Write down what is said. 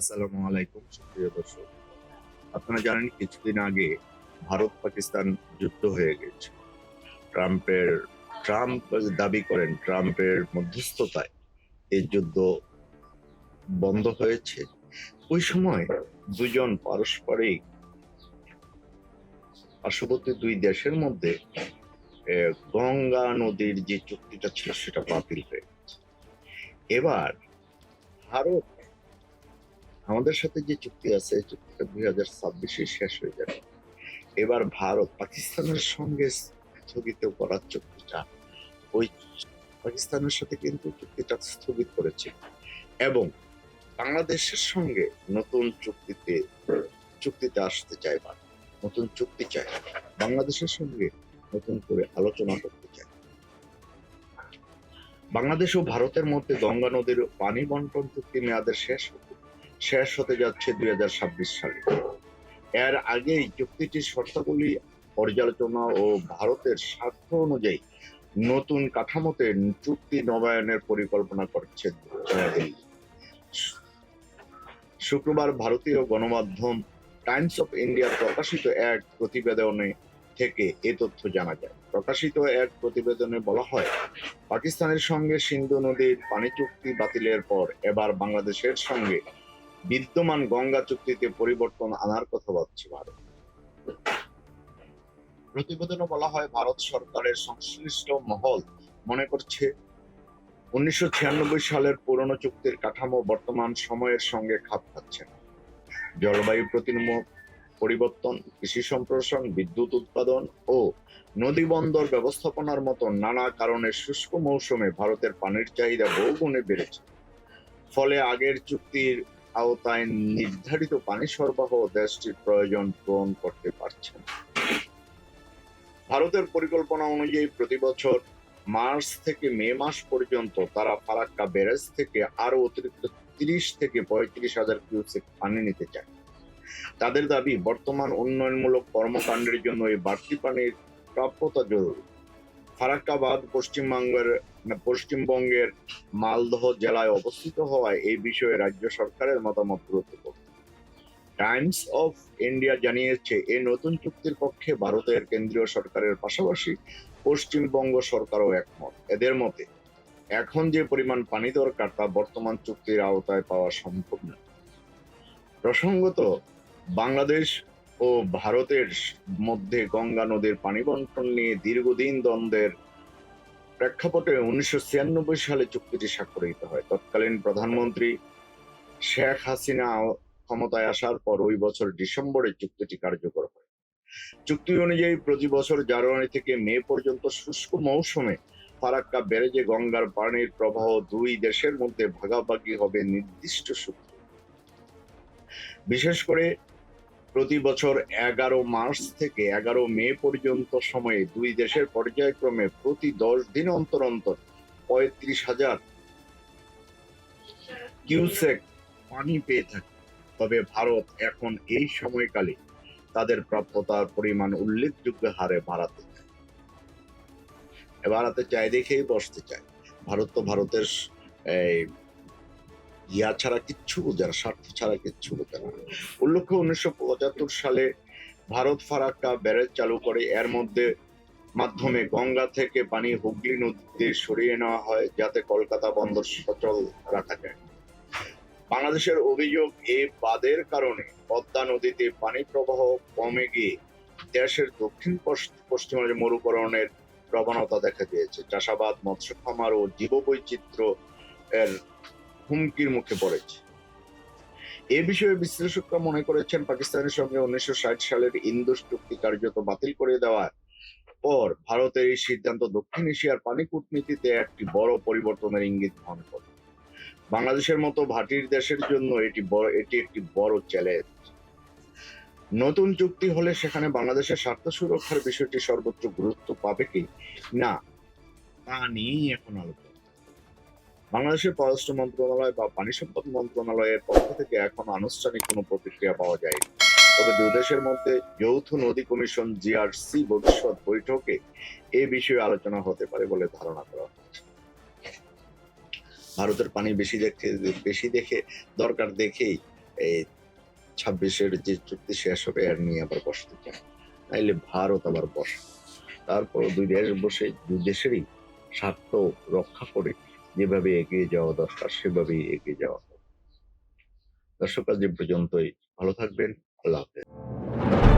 আসসালামু আলাইকুম, সুপ্রিয় দর্শক। আপনারা জানেন কিছুদিন আগে ভারত পাকিস্তান যুদ্ধ হয়ে গেছে। ট্রাম্পের, ট্রাম্প দাবি করেন ট্রাম্পের মধ্যস্থতায় এই যুদ্ধ বন্ধ হয়েছে। ওই সময় দুজন পারস্পরিক পার্শ্ববর্তী দুই দেশের মধ্যে গঙ্গা নদীর যে চুক্তিটা ছিল সেটা বাতিল হয়ে গেছে। এবার ভারত আমাদের সাথে যে চুক্তি আছে, এই চুক্তিটা দুই হাজার ছাব্বিশে শেষ হয়ে যাবে। এবার ভারত পাকিস্তানের সঙ্গে স্থগিত করার চুক্তিটা, ওই পাকিস্তানের সাথে কিন্তু চুক্তিটা স্থগিত করেছে। এবং বাংলাদেশের সঙ্গে নতুন চুক্তিতে চুক্তিতে আসতে চায় বা নতুন চুক্তি চায়। বাংলাদেশের সঙ্গে নতুন করে আলোচনা করতে চায়। বাংলাদেশ ও ভারতের মধ্যে গঙ্গা নদীর পানি বন্টন চুক্তি মেয়াদের শেষ হতে শেষ হতে যাচ্ছে দুই হাজার ছাব্বিশ সালে। এর আগেই চুক্তিটির শর্তাবলী পর্যালোচনা ও ভারতের স্বার্থ অনুযায়ী নতুন কাঠামোতে চুক্তি নবায়নের পরিকল্পনা করছে শুক্রবার ভারতীয় গণমাধ্যম টাইমস অফ ইন্ডিয়া প্রকাশিত এক প্রতিবেদনে থেকে এ তথ্য জানা যায়। প্রকাশিত এক প্রতিবেদনে বলা হয়, পাকিস্তানের সঙ্গে সিন্ধু নদীর পানি চুক্তি বাতিলের পর এবার বাংলাদেশের সঙ্গে বিদ্যমান গঙ্গা চুক্তিতে পরিবর্তন আনার কথা ভাবছে ভারত। প্রতিবেদনে বলা হয়, ভারত সরকারের সংশ্লিষ্ট মহল মনে করছে, উনিশশো ছিয়ানব্বই সালের পুরনো চুক্তির কাঠামো বর্তমান সময়ের সঙ্গে খাপ খাচ্ছে না। জলবায়ু প্রতিনিম- পরিবর্তন, কৃষি সম্প্রসারণ, বিদ্যুৎ উৎপাদন ও নদী বন্দর ব্যবস্থাপনার মতো নানা কারণে শুষ্ক মৌসুমে ভারতের পানির চাহিদা বহুগুণে বেড়েছে। ফলে আগের চুক্তির আওতায় নির্ধারিত পানি সরবরাহ দেশটির প্রয়োজন পূরণ করতে পারছে না। ভারতের পরিকল্পনা অনুযায়ী প্রতি বছর মার্চ থেকে মে মাস পর্যন্ত তারা ফারাক্কা ব্যারেজ থেকে আরও অতিরিক্ত তিরিশ থেকে পঁয়ত্রিশ হাজার কিউসেক পানি নিতে চায়। তাদের দাবি বর্তমান উন্নয়নমূলক কর্মকাণ্ডের জন্য এই বাড়তি পানির প্রাপ্যতা জরুরি। ফারাক্কাবাদ পশ্চিমবঙ্গের পশ্চিমবঙ্গের মালদহ জেলায় অবস্থিত হওয়ায় এই বিষয়ে রাজ্য সরকারের মতামত গুরুত্বপূর্ণ। টাইমস অফ ইন্ডিয়া জানিয়েছে এই নতুন চুক্তির পক্ষে ভারতের কেন্দ্রীয় সরকারের পাশাপাশি পশ্চিমবঙ্গ সরকারও একমত। এদের মতে, এখন যে পরিমাণ পানি দরকার তা বর্তমান চুক্তির আওতায় পাওয়া সম্ভব না প্রসঙ্গত, বাংলাদেশ ও ভারতের মধ্যে গঙ্গা নদীর পানি বন্টন নিয়ে দীর্ঘদিন দ্বন্দ্বের প্রেক্ষাপটে উনিশশো ছিয়ানব্বই সালে চুক্তিটি স্বাক্ষরিত হয়। তৎকালীন প্রধানমন্ত্রী শেখ হাসিনা ক্ষমতায় আসার পর ওই বছর ডিসেম্বরে চুক্তিটি কার্যকর হয়। চুক্তি অনুযায়ী প্রতি বছর জানুয়ারি থেকে মে পর্যন্ত শুষ্ক মৌসুমে ফারাক্কা ব্যারেজে গঙ্গার পানির প্রবাহ দুই দেশের মধ্যে ভাগাভাগি হবে নির্দিষ্ট সূত্রে। বিশেষ করে প্রতি বছর এগারো মার্চ থেকে এগারো মে পর্যন্ত সময়ে দুই দেশের পর্যায়ক্রমে প্রতি দশ দিন অন্তর অন্তর পঁয়ত্রিশ হাজার কিউসেক পানি পেয়ে থাকে। তবে ভারত এখন এই সময়কালে তাদের প্রাপ্যতার পরিমাণ উল্লেখযোগ্য হারে বাড়াতে চায়। বাড়াতে চায় দেখেই বসতে চায়। ভারত তো ভারতের এই ইয়া ছাড়া কিচ্ছু বোঝে না, স্বার্থ ছাড়া কিচ্ছু বোঝে না। উল্লেখ্য উনিশশো পঁচাত্তর সালে ভারত ফারাক্কা ব্যারেজ চালু করে। এর মধ্যে মাধ্যমে গঙ্গা থেকে পানি হুগলি নদীতে সরিয়ে নেওয়া হয়, যাতে কলকাতা বন্দর সচল রাখা যায়। বাংলাদেশের অভিযোগ এই বাদের কারণে পদ্মা নদীতে পানি প্রবাহ কমে গিয়ে দেশের দক্ষিণ পশ্চ- পশ্চিমাঞ্চল মরুকরণের প্রবণতা দেখা দিয়েছে। চাষাবাদ মৎস্য খামার ও জীববৈচিত্র্য এর হুমকির মুখে পড়েছে। এ বিষয়ে বিশ্লেষকরা মনে করেছেন, পাকিস্তানের সঙ্গে উনিশশো ষাট সালের ইন্দোস চুক্তি কার্যত বাতিল করে দেওয়ার পর ভারতের এই সিদ্ধান্ত দক্ষিণ এশিয়ার পানি কূটনীতিতে একটি বড় পরিবর্তনের ইঙ্গিত বহন করে। বাংলাদেশের মতো ভাটির দেশের জন্য এটি বড়, এটি একটি বড় চ্যালেঞ্জ। নতুন চুক্তি হলে সেখানে বাংলাদেশের স্বার্থ সুরক্ষার বিষয়টি সর্বোচ্চ গুরুত্ব পাবে কি? না, তা নিয়েই এখন আলোচনা। বাংলাদেশের পররাষ্ট্র মন্ত্রণালয় বা পানি সম্পদ মন্ত্রণালয়ের পক্ষ থেকে এখন আনুষ্ঠানিক কোনো প্রতিক্রিয়া পাওয়া যায়নি। তবে দুই দেশের মধ্যে যৌথ নদী কমিশন জিআরসি ভবিষ্যৎ বৈঠকে এ বিষয়ে আলোচনা হতে পারে বলে ধারণা করা হচ্ছে। ভারতের পানি বেশি দেখে বেশি দেখে দরকার দেখেই এই ছাব্বিশের যে চুক্তি শেষ হবে, এর নিয়ে আবার বসতে চায়। নাইলে ভারত আবার বসে। তারপর দুই দেশ বসে, দুই দেশেরই স্বার্থ রক্ষা করে যেভাবে এগিয়ে যাওয়া দরকার সেভাবেই এগিয়ে যাওয়া। দর্শক আজ পর্যন্তই। ভালো থাকবেন। আল্লাহ হাফেজ।